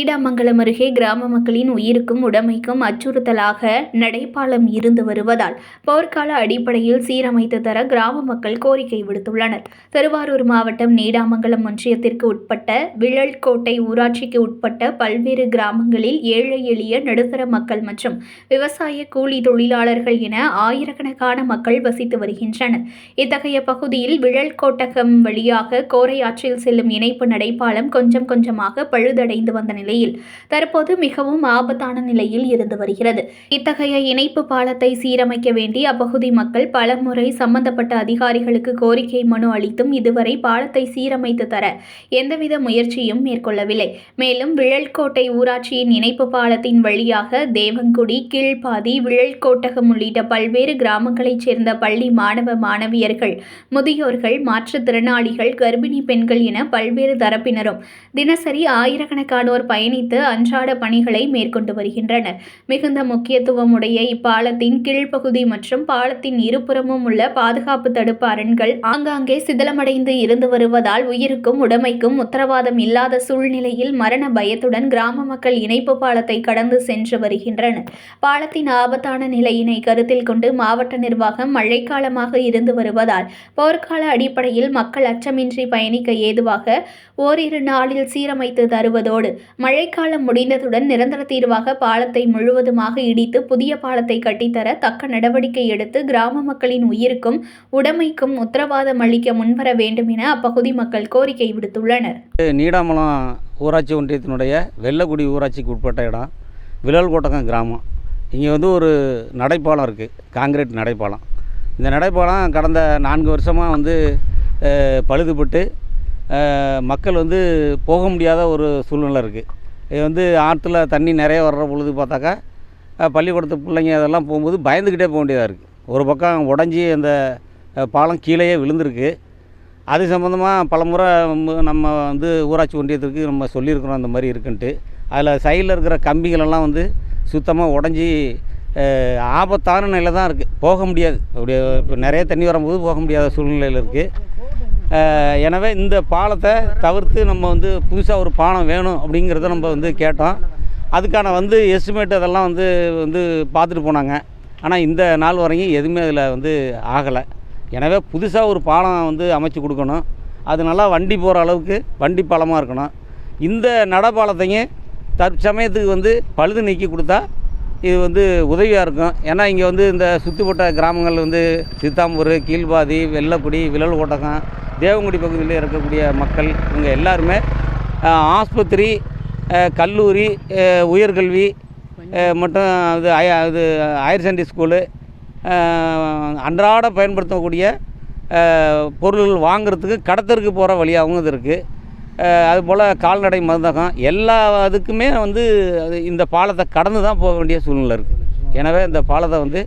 நீடாமங்கலம் அருகே கிராம மக்களின் உயிருக்கும் உடைமைக்கும் அச்சுறுத்தலாக நடைபாலம் இருந்து வருவதால் போர்க்கால அடிப்படையில் சீரமைத்து தர கிராம மக்கள் கோரிக்கை விடுத்துள்ளனர். திருவாரூர் மாவட்டம் நீடாமங்கலம் ஒன்றியத்திற்கு உட்பட்ட விழல்கோட்டை ஊராட்சிக்கு உட்பட்ட பல்வேறு கிராமங்களில் ஏழை எளிய நடுத்தர மக்கள் மற்றும் விவசாய கூலி தொழிலாளர்கள் என ஆயிரக்கணக்கான மக்கள் வசித்து வருகின்றனர். இத்தகைய பகுதியில் விழல்கோட்டகம் வழியாக கோரையாற்றில் செல்லும் இணைப்பு நடைபாலம் கொஞ்சம் கொஞ்சமாக பழுதடைந்து வந்த நிலையில் தற்போது மிகவும் ஆபத்தான நிலையில் இருந்து வருகிறது. இத்தகைய இணைப்பு பாலத்தை சீரமைக்க வேண்டி அப்பகுதி மக்கள் பலமுறை சம்பந்தப்பட்ட அதிகாரிகளுக்கு கோரிக்கை மனு அளித்தும் இதுவரை பாலத்தை சீரமைத்து தர எந்தவித முயற்சியும் மேற்கொள்ளவில்லை. மேலும் விழல்கோட்டை ஊராட்சியின் இணைப்பு பாலத்தின் வழியாக தேவங்குடி கீழ்பாதி விழல்கோட்டகம் உள்ளிட்ட பல்வேறு கிராமங்களைச் சேர்ந்த பள்ளி மாணவ மாணவியர்கள் முதியோர்கள் மாற்றுத்திறனாளிகள் கர்ப்பிணி பெண்கள் என பல்வேறு தரப்பினரும் தினசரி ஆயிரக்கணக்கானோர் பயணித்து அன்றாட பணிகளை மேற்கொண்டு வருகின்றனர். மிகுந்த முக்கியத்துவமுடைய இப்பாலத்தின் கீழ்ப்பகுதி மற்றும் பாலத்தின் இருபுறமும் உள்ள பாதுகாப்பு தடுப்பு அரண்கள் ஆங்காங்கே சிதிலமடைந்து இருந்து வருவதால் உயிருக்கும் உடமைக்கும் உத்தரவாதம் இல்லாத சூழ்நிலையில் மரண பயத்துடன் கிராம மக்கள் இணைப்பு பாலத்தை கடந்து சென்று வருகின்றனர். பாலத்தின் ஆபத்தான நிலையினை கருத்தில் கொண்டு மாவட்ட நிர்வாகம் மழைக்காலமாக இருந்து வருவதால் போர்க்கால அடிப்படையில் மக்கள் அச்சமின்றி பயணிக்க ஏதுவாக ஓரிரு நாளில் சீரமைத்து தருவதோடு மழைக்காலம் முடிந்ததுடன் நிரந்தர தீர்வாக பாலத்தை முழுவதுமாக இடித்து புதிய பாலத்தை கட்டித்தர தக்க நடவடிக்கை எடுத்து கிராம மக்களின் உயிருக்கும் உடைமைக்கும் உத்தரவாதம் அளிக்க முன்வர வேண்டும் என அப்பகுதி மக்கள் கோரிக்கை விடுத்துள்ளனர். நீடாமலம் ஊராட்சி ஒன்றியத்தினுடைய வெள்ளக்குடி ஊராட்சிக்கு உட்பட்ட இடம். விழல்கோட்டகம் கிராமம். இங்கே வந்து ஒரு நடைப்பாலம் இருக்குது காங்கிரீட் நடைப்பாலம் இந்த நடைப்பாலம் கடந்த நான்கு வருஷமாக வந்து பழுதுபட்டு மக்கள் வந்து போக முடியாத ஒரு சூழ்நிலை இருக்குது இது வந்து ஆற்றுல தண்ணி நிறைய வர்ற பொழுது பார்த்தாக்கா பள்ளிக்கூடத்து பிள்ளைங்க அதெல்லாம் போகும்போது பயந்துக்கிட்டே போக வேண்டியதாக இருக்குது ஒரு பக்கம் உடஞ்சி அந்த பாலம் கீழேயே விழுந்திருக்கு. அது சம்மந்தமாக பலமுறை நம்ம- வந்து ஊராட்சி ஒன்றியத்திற்கு நம்ம சொல்லியிருக்கிறோம் அந்த மாதிரி இருக்குன்ட்டு. அதில் சைடில் இருக்கிற கம்பிகளெல்லாம் வந்து சுத்தமாக உடஞ்சி ஆபத்தான நிலை தான் இருக்குது போக முடியாது. அப்படி இப்போ நிறைய தண்ணி வரும்போது போக முடியாத சூழ்நிலையில் இருக்குது எனவே இந்த பாலத்தை தவிர்த்து நம்ம வந்து புதுசாக ஒரு பாலம் வேணும் அப்படிங்கிறத நம்ம வந்து கேட்டோம். அதுக்கான வந்து எஸ்டிமேட் அதெல்லாம் வந்து வந்து பார்த்துட்டு போனாங்க. ஆனால் இந்த நாள் வரையும் எதுவுமே அதில் வந்து ஆகலை. எனவே புதுசாக ஒரு பாலம் வந்து அமைச்சு கொடுக்கணும். அது நல்லா வண்டி போகிற அளவுக்கு வண்டி பாலமாக இருக்கணும். இந்த நடப்பாலத்தையும் தற்சமயத்துக்கு வந்து பழுது நீக்கி கொடுத்தா இது வந்து உதவியாக இருக்கும். ஏன்னா இங்கே வந்து இந்த சுற்றுப்பட்ட கிராமங்கள் வந்து சித்தாம்பூர் கீழ்பாதி வெள்ளக்குடி விழல் ஓட்டகம் தேவங்குடி பகுதியில் இருக்கக்கூடிய மக்கள் இவங்க எல்லாருமே ஆஸ்பத்திரி கல்லூரி உயர்கல்வி மற்றும் அது ஹய- இது ஹையர் செகண்டரி ஸ்கூலு அன்றாட பயன்படுத்தக்கூடிய பொருள்கள் வாங்குறதுக்கு கடத்தருக்கு போகிற வழியாகவும் இது இருக்குது அதுபோல் கால்நடை மருந்தகம் எல்லா அதுக்குமே வந்து அது இந்த பாலத்தை கடந்து தான் போக வேண்டிய சூழ்நிலை இருக்குது எனவே இந்த பாலத்தை வந்து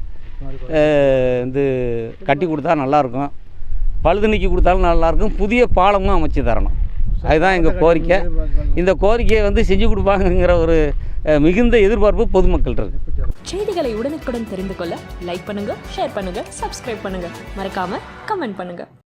வந்து கட்டி கொடுத்தா நல்லாயிருக்கும் பழுது நீக்கி கொடுத்தாலும் நல்லாயிருக்கும். புதிய பாலமும் அமைச்சு தரணும். அதுதான் எங்கள் கோரிக்கை. இந்த கோரிக்கையை வந்து செஞ்சு கொடுப்பாங்கங்கிற ஒரு மிகுந்த எதிர்பார்ப்பு பொதுமக்கள் இருக்குது செய்திகளை உடனுக்குடன் தெரிந்து கொள்ள லைக் பண்ணுங்க ஷேர் பண்ணுங்க சப்ஸ்கிரைப் பண்ணுங்க. மறக்காம கமெண்ட் பண்ணுங்க.